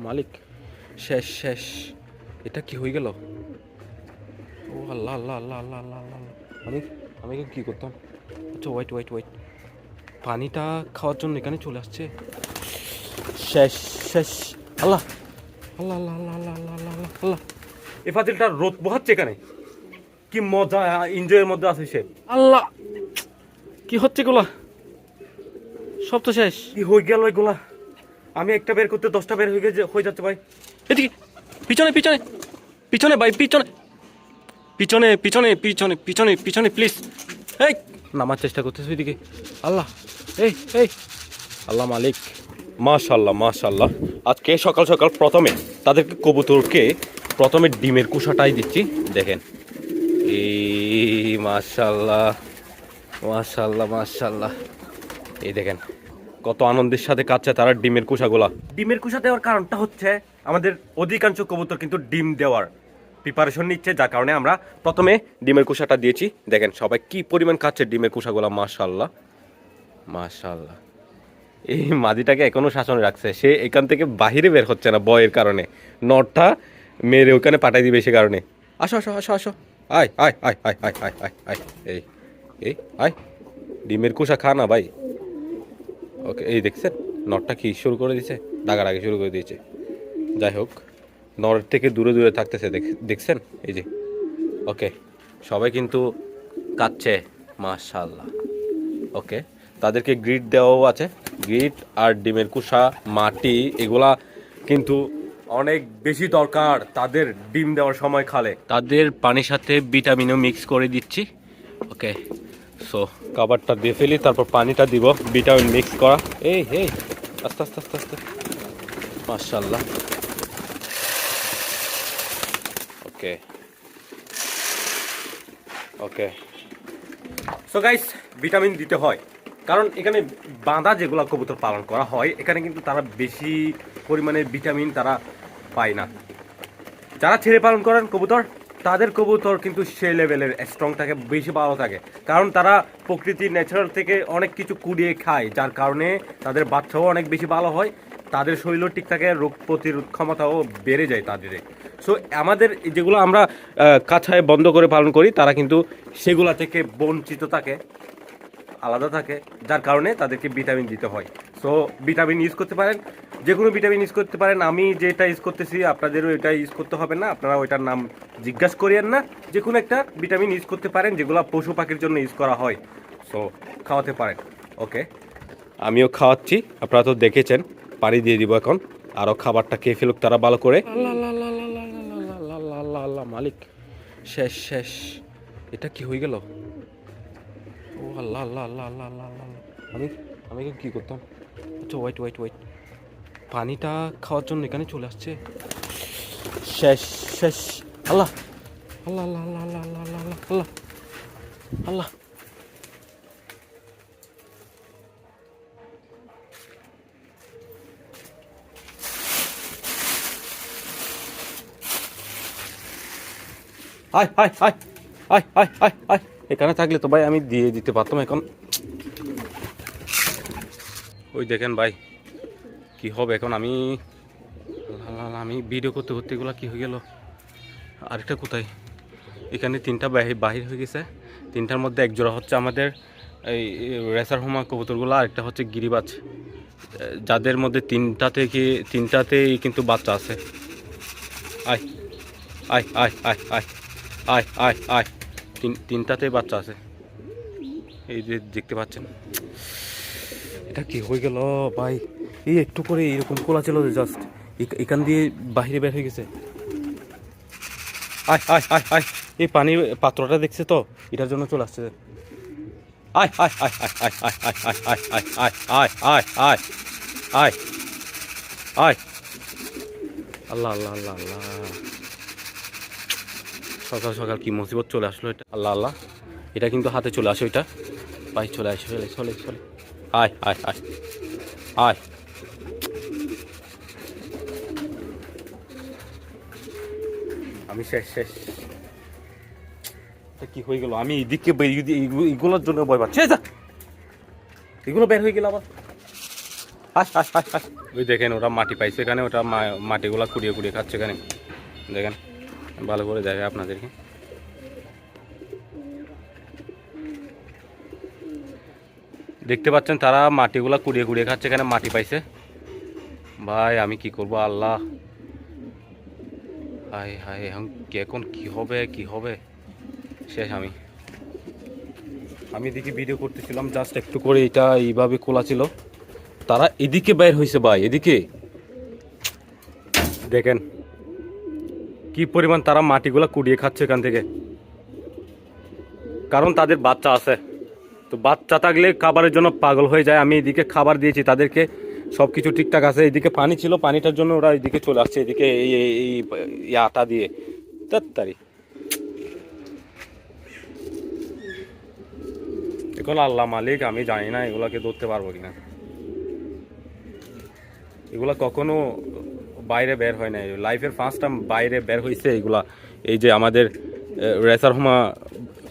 মালিক শেষ শেষ এটা কি হয়ে গেল আল্লাহ। আমি আমি কি করতাম আচ্ছা ওয়েট ওয়েট ওয়েট পানিটা খাওয়ার জন্য এখানে চলে আসছে শেষ শেষ আল্লাহ আল্লাহ আল্লাহ আল্লাহ এ ফাজিলটা রোদ পোহাচ্ছে এখানে কি মজা এনজয়ের মধ্যে আছে সে আল্লাহ কি হচ্ছে গুলা সব তো শেষ। কি হয়ে গেল এগুলা? আমি একটা বের করতে দশটা বের হয়ে গেছে হয়ে যাচ্ছে ভাই। এদিকে পিছনে পিছনে পিছনে ভাই পিছনে। পিছনে পিছনে পিছনে পিছনে পিছনে প্লিজ এই নামার চেষ্টা করতেছো এদিকে আল্লাহ এই এই। আল্লাহ মালিক। মাশাল্লাহ মাশাল্লাহ আজকে সকাল সকাল প্রথমে তাদেরকে কবুতরকে প্রথমে ডিমের কুসাটাই দিচ্ছি। দেখেন। এই মাশাল্লাহ মাশাল্লাহ মাশাল্লাহ এই দেখেন, কত আনন্দের সাথে কাচ্ছে তারা ডিমের কুসাগুলা ডিমের কুসা দেওয়ার কারণটা হচ্ছে আমাদের অধিকাংশ কবুতর কিন্তু ডিম দেওয়ার প্রিপারেশন নিচ্ছে, যার কারণে আমরা প্রথমে ডিমের কুসাটা দিয়েছি। দেখেন সবাই কি পরিমাণ খাচ্ছে ডিমের কুসাগুলা মাশাল্লাহ মাশাল্লাহ এই মাদিটাকে এখনও শাসনে রাখছে, সে এখান থেকে বাহিরে বের হচ্ছে না বয়ের কারণে। নটটা মেরে ওখানে পাঠাই দিবে সে কারণে। আসো আসো আসো আসো। আয় আয় আয় আয় আয় আয় আয় আয়, এই এই, আয়। ডিমের কুসা খা না ভাই। ওকে এই দেখছেন, নটটা কি শুরু করে দিয়েছে? ডাকার আগে শুরু করে দিয়েছে। যাই হোক, নর থেকে দূরে দূরে থাকতেছে, দেখ- দেখছেন? এই যে ওকে সবাই কিন্তু কাচ্ছে মাশাল্লাহ ওকে তাদেরকে গ্রিড দেওয়াও আছে। গ্রিড আর ডিমের কুসা মাটি, এগুলা কিন্তু অনেক বেশি দরকার তাদের ডিম দেওয়ার সময় খালে। তাদের পানির সাথে ভিটামিনও মিক্স করে দিচ্ছি। ওকে সো খাবারটা দিয়ে ফেলি, তারপর পানিটা দিব ভিটামিন মিক্স করা। এই এই, আস্তে আস্তে আস্তে আস্তে। মাশাল্লাহ okay. Okay. So guys vitamin দিতে হয়। কারণ এখানে বাঁধা যেগুলো কবুতর পালন করা হয়, এখানে কিন্তু তারা বেশি পরিমাণে ভিটামিন তারা পায় না। যারা ছেড়ে পালন করেন কবুতর তাদের কবুতর কিন্তু সেই লেভেলের স্ট্রং থাকে, বেশি ভালো থাকে। কারণ তারা প্রকৃতির ন্যাচারাল থেকে অনেক কিছু কুড়িয়ে খায়, যার কারণে তাদের বাচ্চাও অনেক বেশি ভালো হয়, তাদের শরীরও ঠিক থাকে, রোগ প্রতিরোধ ক্ষমতাও বেড়ে যায় তাদের। সো আমাদের যেগুলো আমরা কাছায় বন্ধ করে পালন করি, তারা কিন্তু সেগুলা থেকে বঞ্চিত থাকে, আলাদা থাকে, যার কারণে তাদেরকে ভিটামিন দিতে হয়। সো ভিটামিন ইউজ করতে পারেন। যে কোনো ভিটামিন ইউজ করতে পারেন। আমি যেটা ইউজ করতেছি আপনাদেরও এটা ইউজ করতে হবে না। আপনারা ওইটার নাম জিজ্ঞাসা করিয়েন না। যে কোনো একটা ভিটামিন ইউজ করতে পারেন যেগুলো পশু পাখির জন্য ইউজ করা হয়। সো খাওয়াতে পারেন। ওকে আমিও খাওয়াচ্ছি। আপনারা তো দেখেছেন পানি দিয়ে দিব এখন। আরও খাবারটা খেয়ে ফেলুক তারা ভালো করে। মালিক। শেষ শেষ। এটা কি হয়ে গেল? ও আল্লাহ আল্লাহ আল্লাহ আল্লাহ আল্লাহ আমি আমি কি করতাম? আচ্ছা ওয়েট ওয়েট ওয়েট পানিটা খাওয়ার জন্য এখানে চলে আসছে। শেষ শেষ। আল্লাহ। আল্লাহ আল্লাহ আল্লাহ আল্লাহ আল্লাহ আল্লাহ আল্লাহ আল্লাহ। আল্লাহ। আয় আয় আয় আয় আয় আয় আয় এখানে থাকলে তো ভাই আমি দিয়ে দিতে পারতাম এখন। ওই দেখেন ভাই, কি হবে এখন আমি আমি ভিডিও করতে করতে এগুলো কি হয়ে গেল? আরেকটা কোথায়? এখানে তিনটা বাহির হয়ে গেছে। তিনটার মধ্যে একজোড়া হচ্ছে আমাদের এই রেসার হোমা কবুতরগুলো, আরেকটা হচ্ছে গিরিবাজ। যাদের মধ্যে তিনটা থেকে তিনটাতেই কিন্তু বাচ্চা আছে। আয় আয় আয় আয় আয় আয় আয় আয়। তিন তিনটাতেই বাচ্চা আছে। এই যে দেখতে পাচ্ছেন। এটা কি হয়ে গেল ভাই এই একটু করে এরকম খোলা ছিল জাস্ট এখান দিয়ে বাইরে বের হয়ে গেছে আয় আয় আয় আয় এই পানির পাত্রটা দেখছে তো এটার জন্য চলে আসছে আয় আয় আয় আয় আয় আয় আয় আয় আয় আয় আয় আয় আয় আয় আয় আল্লাহ আল্লাহ আল্লাহ আল্লাহ সকাল সকাল কি মুসিবত চলে আসলো এটা আল্লাহ আল্লাহ এটা কিন্তু হাতে চলে আসে ওইটা ভাই চলে আসে চলে চলে আয় আয় আয় আয় আমি শেষ শেষ। কি হয়ে গেল? আমি এদিকে এগুলোর জন্য ভয় পাচ্ছি। এগুলো বের হয়ে গেল আবার। হাস হাস হাস হাস। ওই দেখেন, ওরা মাটি পাইছে এখানে, ওটা মাটিগুলা কুড়িয়ে কুড়িয়ে খাচ্ছে এখানে। দেখেন, ভালো করে দেখে আপনাদেরকে। দেখতে পাচ্ছেন তারা মাটিগুলা কুড়িয়ে কুড়িয়ে খাচ্ছে, এখানে মাটি পাইছে। ভাই, আমি কি করব? আল্লাহ। হাই হাই, এখন এখন কি হবে কি হবে? শেষ আমি। আমি এদিকে ভিডিও করতেছিলাম জাস্ট একটু করে এটা এইভাবে খোলা ছিল। তারা এদিকে বের হয়েছে ভাই, এদিকে। দেখেন, কি পরিমাণ তারা মাটিগুলা কুড়িয়ে খাচ্ছে এখান থেকে। কারণ তাদের বাচ্চা আছে। তো বাচ্চা থাকলে খাবারের জন্য পাগল হয়ে যায়। আমি এদিকে খাবার দিয়েছি, তাদেরকে সব কিছু ঠিকঠাক আছে। এদিকে পানি ছিল, পানিটার জন্য ওরা এদিকে চলে আসছে, এদিকে এই আটা দিয়ে। তাড়াতাড়ি। এখন আল্লাহ মালিক, আমি জানি না এগুলাকে ধরতে পারব কিনা। এগুলা কখনো বাইরে বের হয় না লাইফের ফার্স্ট টাইম বাইরে বের হয়েছে এগুলা। এই যে আমাদের রেসার হোমা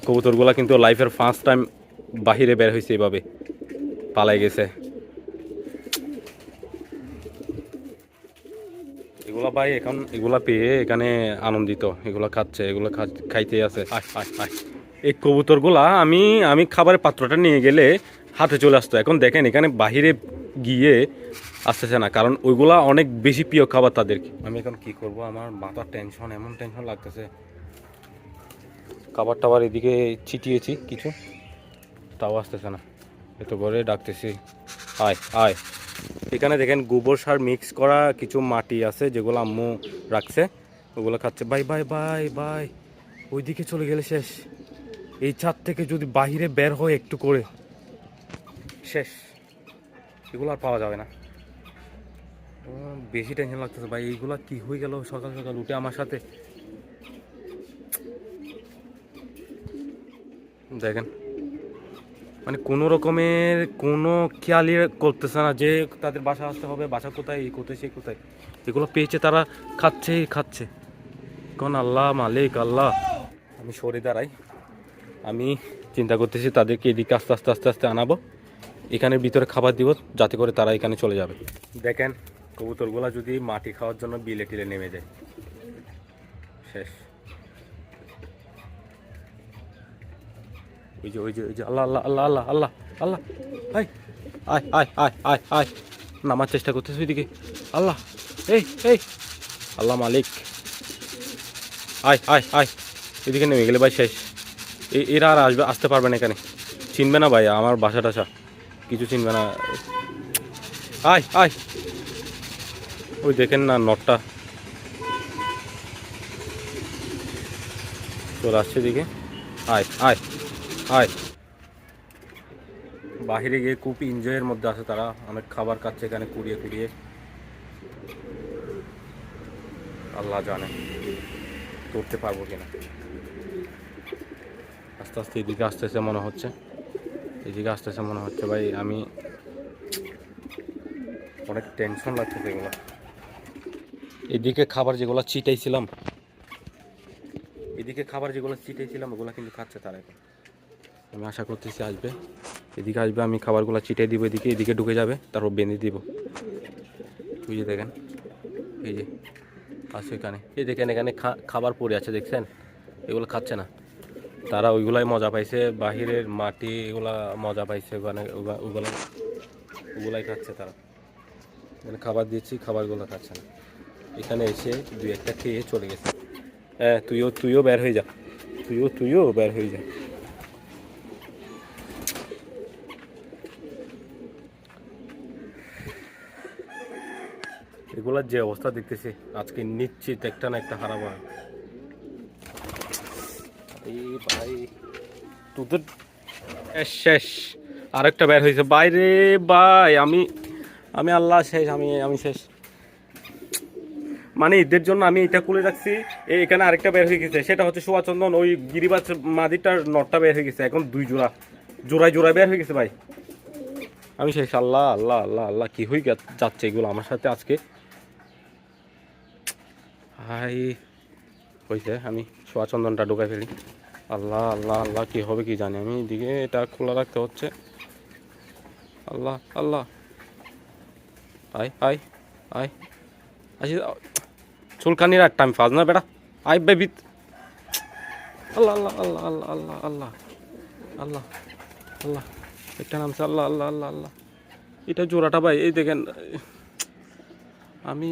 কবুতরগুলা কিন্তু লাইফের ফার্স্ট টাইম বাহিরে বের হয়েছে এইভাবে। পালাই গেছে। এগুলা ভাই এখন এগুলা পেয়ে এখানে আনন্দিত। এগুলা খাচ্ছে এগুলো খাইতে আছে। এই কবুতরগুলা আমি আমি খাবারের পাত্রটা নিয়ে গেলে হাতে চলে আসতো। এখন দেখেন এখানে বাহিরে গিয়ে আসতেছে না কারণ ওইগুলা অনেক বেশি প্রিয় খাবার তাদেরকে। আমি এখন কি করব? আমার মাথার টেনশন এমন টেনশন লাগতেছে। খাবার টাবার এদিকে ছিটিয়েছি কিছু। তাও আসতেছে না। এত করে ডাকতেছি। আয় আয়। এখানে দেখেন গোবর সার মিক্স করা কিছু মাটি আছে যেগুলো আম্মু রাখছে। ওগুলো খাচ্ছে। বাই বাই বাই বাই ওইদিকে চলে গেলে শেষ। এই ছাদ থেকে যদি বাহিরে বের হয় একটু করে। শেষ। এগুলো আর পাওয়া যাবে না। বেশি টেনশন লাগতেছে। ভাই, এইগুলো কি হয়ে গেল? সকাল সকাল উঠে আমার সাথে। দেখেন। মানে কোনো রকমের কোনো খেয়ালই করতেছে না যে তাদের বাসা আসতে হবে, বাসা কোথায়, এই কোথায়, সেই কোথায়। এগুলো পেয়েছে তারা খাচ্ছে খাচ্ছে। কোন আল্লাহ মালিক, আল্লাহ। আমি সরে দাঁড়াই। আমি চিন্তা করতেছি তাদেরকে এদিকে আস্তে আস্তে আস্তে আস্তে আনাবো। এখানে ভিতরে খাবার দিব যাতে করে তারা এখানে চলে যাবে। দেখেন, কবুতরগুলা যদি মাটি খাওয়ার জন্য বিলে টিলে নেমে যায়। শেষ। ওই যে ওই যে ওই যে, আল্লাহ আল্লাহ আল্লাহ আল্লাহ আল্লাহ আল্লাহ আয় আয় আয় আয় আয় আয় নামার চেষ্টা করতেছি ওইদিকে। আল্লাহ, এই এই, আল্লাহ মালিক। আয় আয় আয় এদিকে নেমে গেলে ভাই শেষ। এরা আর আসবে, আসতে পারবে না এখানে। চিনবে না ভাই, আমার বাসা টাসা। কিছু চিনবে না। আয় আয় ওই দেখেন না নটটা। চলে আসছে এদিকে। আয় আয় আয় বাহিরে গিয়ে খুব এনজয়ের মধ্যে আছে তারা। অনেক খাবার খাচ্ছে এখানে কুড়িয়ে কুড়িয়ে। আল্লাহ জানে করতে পারব কিনা। আস্তে আস্তে এদিকে আসতেছে মনে হচ্ছে। এদিকে আসতেছে মনে হচ্ছে, ভাই, আমি অনেক টেনশন লাগছে এগুলো। এদিকে খাবার যেগুলো চিটাইছিলাম এদিকে খাবার যেগুলো চিটাইছিলাম ওগুলো কিন্তু খাচ্ছে তারা এখন। আমি আশা করতেছি আসবে। এদিকে আসবে, আমি খাবারগুলো চিটে দিব এদিকে এদিকে ঢুকে যাবে, তারপর বেঁধে দিব। যে দেখেন, এই যে, আছে এখানে। এই দেখেন, এখানে খাবার পড়ে আছে, দেখছেন? এগুলো খাচ্ছে না। তারা ওইগুলাই মজা পাইছে, বাহিরের মাটি এগুলা মজা পাইছে মানে ওগা- ওগুলা ওগুলাই খাচ্ছে তারা। এখানে খাবার দিয়েছি খাবারগুলো খাচ্ছে না। এখানে এসে দুই একটা খেয়ে চলে গেছে। হ্যাঁ তুইও তুইও বের হয়ে যা। তুইও তুইও বের হয়ে যা। এগুলার যে অবস্থা দেখতেছি, আজকে নিশ্চিত একটা না একটা আমি। এই ভাই, তোদের শেষ আরেকটা বের হয়েছে। বাইরে ভাই, আমি আমি আল্লাহ শেষ, আমি আমি শেষ। মানে ঈদের জন্য আমি এটা খুলে রাখছি এখানে আরেকটা বের হয়ে গেছে। সেটা হচ্ছে সুভাচন্দন ওই গিরিবাজ মাদিটার নটটা বের হয়ে গেছে। এখন দুই জোড়া। জোড়ায় জোড়ায় বের হয়ে গেছে ভাই। আমি শেষ। আল্লাহ আল্লাহ আল্লাহ আল্লাহ, কি হয়ে যাচ্ছে এগুলো আমার সাথে আজকে। হাই হয়েছে আমি সোয়াচন্দনটা ঢুকাই ফেলি। আল্লাহ আল্লাহ আল্লাহ, কি হবে কি জানি। আমি এদিকে এটা খোলা রাখতে হচ্ছে। আল্লাহ আল্লাহ। আয় আই আয়। আসি চুলকানির একটা আমি ফাজ না বেটা। আই বেবি আল্লাহ আল্লাহ আল্লাহ আল্লাহ আল্লাহ আল্লাহ। আল্লাহ আল্লাহ। একটা নামছে আল্লাহ আল্লাহ আল্লাহ আল্লাহ। এটা জোড়াটা ভাই, এই দেখেন। আমি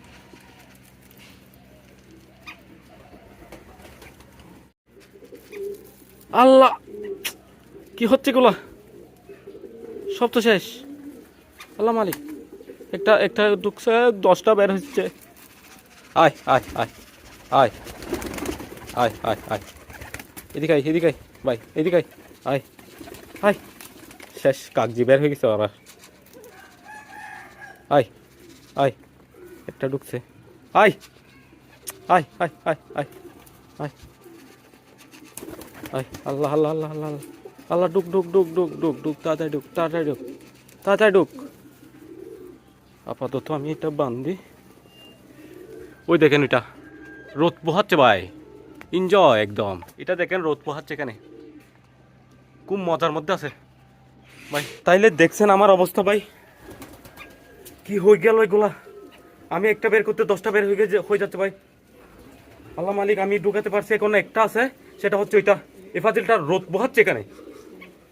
আল্লাহ কি হচ্ছে গুলা সব তো শেষ আল্লাহ মালিক একটা একটা ঢুকছে দশটা বের হচ্ছে আয় আয় আয় আয় আয় আয় আয় এদিকে আয় এদিকে আয় ভাই এদিকে আয় আয় আয় শেষ কাগজি বের হয়ে গেছে ওরা আয় আয় একটা ঢুকছে আয় আয় আয় আয় আয় আয় আয় আল্লাহ আল্লাহ আল্লাহ আল্লাহ আল্লাহ। আল্লাহ, ডুক তাড়াতাড়ি তাড়াতাড়ি তাড়াতাড়ি আপাতত আমি এটা বান্ধি ওই দেখেন ওইটা রোদ পোহাচ্ছে ভাই। এনজয় একদম। এটা দেখেন, রোদ পোহাচ্ছে এখানে। খুব মজার মধ্যে আছে। ভাই, তাইলে দেখছেন আমার অবস্থা ভাই। কি হয়ে গেল ওইগুলা আমি একটা বের করতে দশটা বের হয়ে গেছে, হয়ে যাচ্ছে ভাই। আল্লাহ মালিক, আমি ঢুকাতে পারছি, এখন একটা আছে। সেটা হচ্ছে ওইটা। এ ফাজিলটা রোদ পোহাচ্ছে এখানে।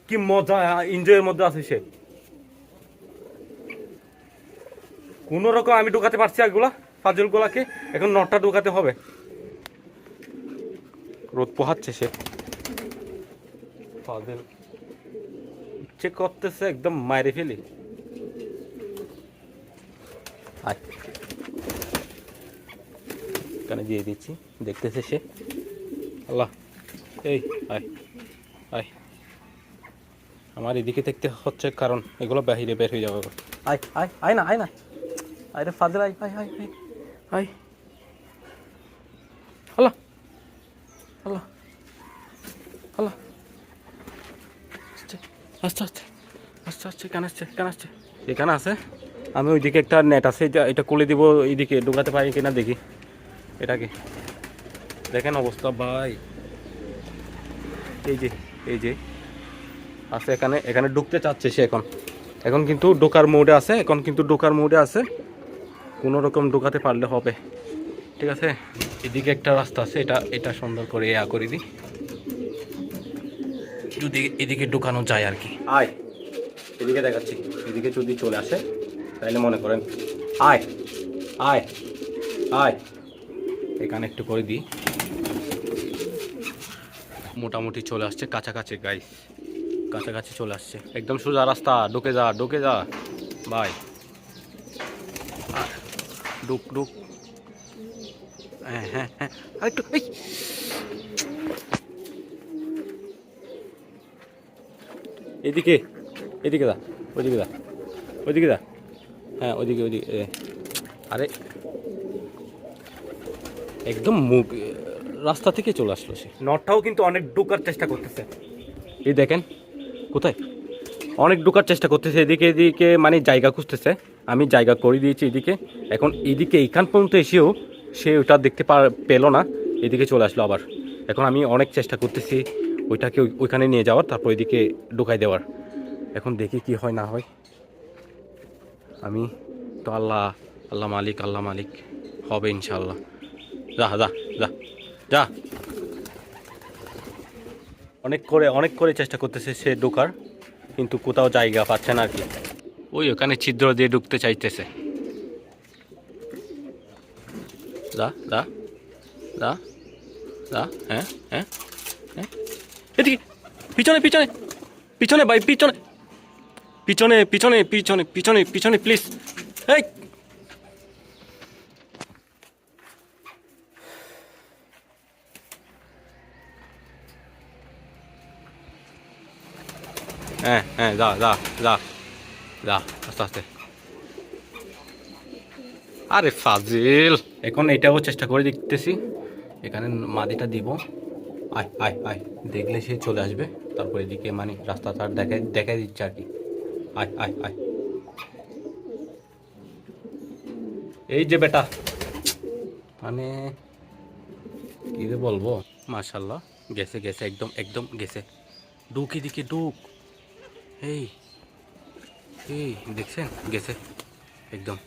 কি মজা এনজয়ের মধ্যে আছে সে। কোন রকম আমি ঢুকাতে পারছি এগুলা ফাজিল গুলাকে এখন নটটা ঢুকাতে হবে। রোদ পোহাচ্ছে সে। ফাজিল ইচ্ছে করতেছে একদম মাইরে ফেলি। এখানে দিয়ে দিচ্ছি। দেখতেছে সে। আল্লাহ। এই আয় আয়। আমার এদিকে দেখতে হচ্ছে কারণ এগুলো বাহিরে বের হয়ে যাবে। আয় আয় আয় না আয় না। আয় রে ফাদের আয় আয় আয় আয়। আয়। আল্লাহ। আল্লাহ। আস্তে আস্তে আস্তে আস্তে আস্তে কেন আসছে কেন আসছে। এখানে আছে? আমি ওইদিকে একটা নেট আছে এটা এটা খুলে দিব এইদিকে। ঢুকাতে পারি কিনা দেখি। এটাকে দেখেন অবস্থা ভাই। এই যে এই যে। আছে এখানে এখানে ঢুকতে চাচ্ছে সে এখন। এখন কিন্তু ঢোকার মোডে আছে, এখন কিন্তু ঢোকার মোডে আছে। কোনো রকম ঢোকাতে পারলে হবে। ঠিক আছে? এদিকে একটা রাস্তা আছে, এটা এটা সুন্দর করে ইয়া করে দিই। যদি এদিকে ঢুকানো যায় আর কি। আয়। এদিকে দেখাচ্ছি। এদিকে যদি চলে আসে, তাহলে মনে করেন, আয় আয় আয়। এখানে একটু করে দিই। মোটামুটি চলে আসছে কাছাকাছি গাইস কাছাকাছি চলে আসছে। একদম সোজা রাস্তা। ঢুকে যা ঢুকে যা। বাই। ডুক ডুক হ্যাঁ হ্যাঁ হ্যাঁ। আরেকটু এদিকে এদিকে দা ওইদিকে দা ওইদিকে দা হ্যাঁ ওইদিকে ওইদিকে আরে। একদম মুখ রাস্তা থেকে চলে আসলো সে। নটটাও কিন্তু অনেক ঢোকার চেষ্টা করতেছে। এই দেখেন কোথায়? অনেক ঢোকার চেষ্টা করতেছে এদিকে এদিকে মানে জায়গা খুঁজতেছে। আমি জায়গা করে দিয়েছি এদিকে। এখন এদিকে এইখান পর্যন্ত এসেও সে ওটা দেখতে পা- পেল না। এদিকে চলে আসলো আবার। এখন আমি অনেক চেষ্টা করতেছি ওইটাকে ওইখানে নিয়ে যাওয়ার তারপর এদিকে ঢুকাই দেওয়ার। এখন দেখি কি হয় না হয়। আমি তো আল্লাহ আল্লাহ মালিক আল্লাহ মালিক হবে ইনশাল্লাহ যা যা যা। যা। অনেক করে অনেক করে চেষ্টা করতেছে সে ঢোকার, কিন্তু কোথাও জায়গা পাচ্ছে না আর কি। ওই ওখানে ছিদ্র দিয়ে ঢুকতে চাইতেছে। হ্যাঁ হ্যাঁ হ্যাঁ। পিছনে পিছনে পিছনে ভাই, পিছনে। পিছনে পিছনে পিছনে পিছনে পিছনে প্লিজ এই! হ্যাঁ হ্যাঁ যা যা যা যা আস্তে আস্তে আরে ফাজিল এখন এটাও চেষ্টা করে দেখতেছি। এখানে মাদিটা দিব। আয় আয় আয়। দেখলে সে চলে আসবে। তারপর এদিকে মানে রাস্তা তার দেখাই দেখাই দিচ্ছে আর কি। আয় আয় আয়। এই যে বেটা। মানে কি বলব? মাশাল্লাহ গেছে গেছে। একদম একদম গেছে। ডুক এদিকে ডুক এই এই, দেখছেন? গেছে, একদম।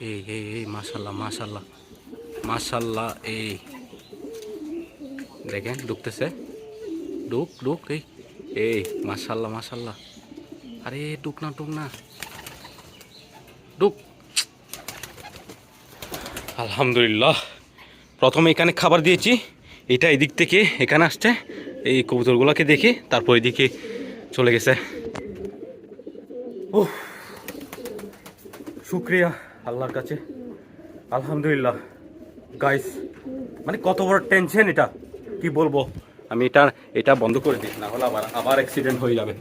এই এই এই, মাশাল্লাহ মাশাল্লাহ মাশাল্লাহ, এই। দেখেন, ঢুকতেছে। ডুক ডুক এই এই, মাশাল্লাহ মাশাল্লাহ। আরে, ঢুক না ঢুক না। ডুক আলহামদুলিল্লাহ। প্রথমে এখানে খাবার দিয়েছি। এটা এদিক থেকে এখানে আসছে। এই কবুতরগুলোকে দেখে, তারপর এদিকে চলে গেছে। ও শুক্রিয়া আল্লাহর কাছে। আলহামদুলিল্লাহ। গাইস মানে কত বড় টেনশন এটা? কি বলব? আমি এটা এটা বন্ধ করে দিই, না হলে আবার আবার অ্যাক্সিডেন্ট হয়ে যাবে।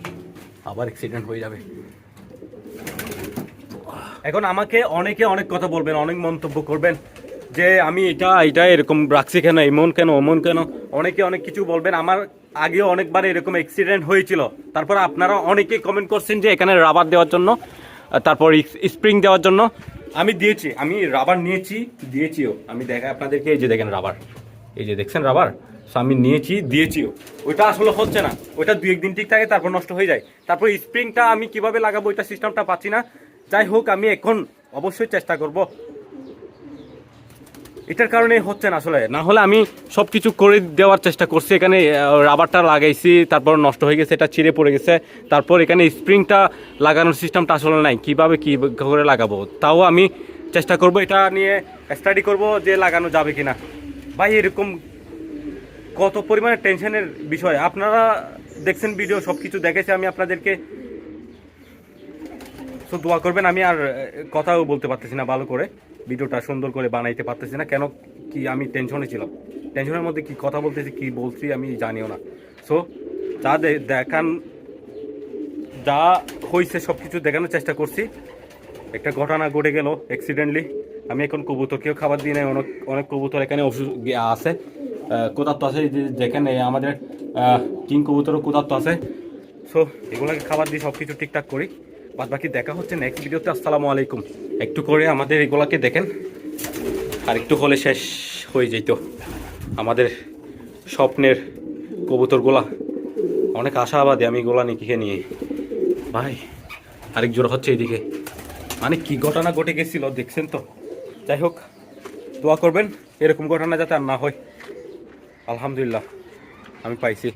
আবার অ্যাক্সিডেন্ট হয়ে যাবে। এখন আমাকে অনেকে অনেক কথা বলবেন, অনেক মন্তব্য করবেন যে আমি এটা এটা এরকম রাখছি কেন, এমন কেন অমন কেন? অনেকে অনেক কিছু বলবেন। আমার আগেও অনেকবার এরকম অ্যাক্সিডেন্ট হয়েছিল। তারপর আপনারা অনেকেই কমেন্ট করছেন যে এখানে রাবার দেওয়ার জন্য, তারপর স্প্রিং দেওয়ার জন্য। আমি দিয়েছি, আমি রাবার নিয়েছি, দিয়েছিও। আমি দেখা আপনাদেরকে, এই যে দেখেন রাবার এই যে দেখছেন রাবার সো আমি নিয়েছি, দিয়েছিও। ওইটা আসলে হচ্ছে না। ওইটা দু একদিন ঠিক থাকে, তারপর নষ্ট হয়ে যায়। তারপর স্প্রিংটা আমি কীভাবে লাগাবো, ওইটা সিস্টেমটা পাচ্ছি না। যাই হোক, আমি এখন অবশ্যই চেষ্টা করব এটার কারণে হচ্ছে না আসলে। না হলে আমি সব কিছু করে দেওয়ার চেষ্টা করছি। এখানে রাবারটা লাগাইছি, তারপর নষ্ট হয়ে গেছে, এটা ছিঁড়ে পড়ে গেছে। তারপর এখানে স্প্রিংটা লাগানোর সিস্টেমটা আসলে নাই। কীভাবে কি করে লাগাবো? তাও আমি চেষ্টা করব, এটা নিয়ে স্টাডি করব যে লাগানো যাবে কিনা। ভাই, এরকম কত পরিমাণে টেনশনের বিষয়। আপনারা দেখছেন ভিডিও সব কিছু দেখেছি, আমি আপনাদেরকে তো দোয়া করবেন, আমি আর কথাও বলতে পারতেছি না ভালো করে। ভিডিওটা সুন্দর করে বানাইতে পারতেছি না। কেন কি আমি টেনশনে ছিলাম? টেনশনের মধ্যে কি কথা বলতেছি, কি বলছি আমি জানিও না। সো যা দেখান, যা হয়েছে সব কিছু দেখানোর চেষ্টা করছি। একটা ঘটনা ঘটে গেল অ্যাক্সিডেন্টলি আমি এখন কবুতরকেও খাবার দিই নাই, অনেক অনেক কবুতর এখানে আছে। কোদাত্ত আছে, এই যে দেখেন আমাদের কিং কবুতরও কোদাত্ত আছে। সো এগুলোকে খাবার দিয়ে সব কিছু ঠিকঠাক করি। বাদ বাকি দেখা হচ্ছে নেক্সট ভিডিওতে আসসালামু আলাইকুম। একটু করে আমাদের এগুলাকে দেখেন। আর একটু হলে শেষ হয়ে যেত আমাদের স্বপ্নের কবুতরগুলা। অনেক আশাবাদী আমি এগুলা নিকিকে নিয়ে। ভাই, আরেক জোড়া হচ্ছে এইদিকে। মানে কি ঘটনা ঘটে গেছিল দেখছেন তো? যাই হোক, দোয়া করবেন, এরকম ঘটনা যাতে আর না হয়। আলহামদুলিল্লাহ, আমি পাইছি।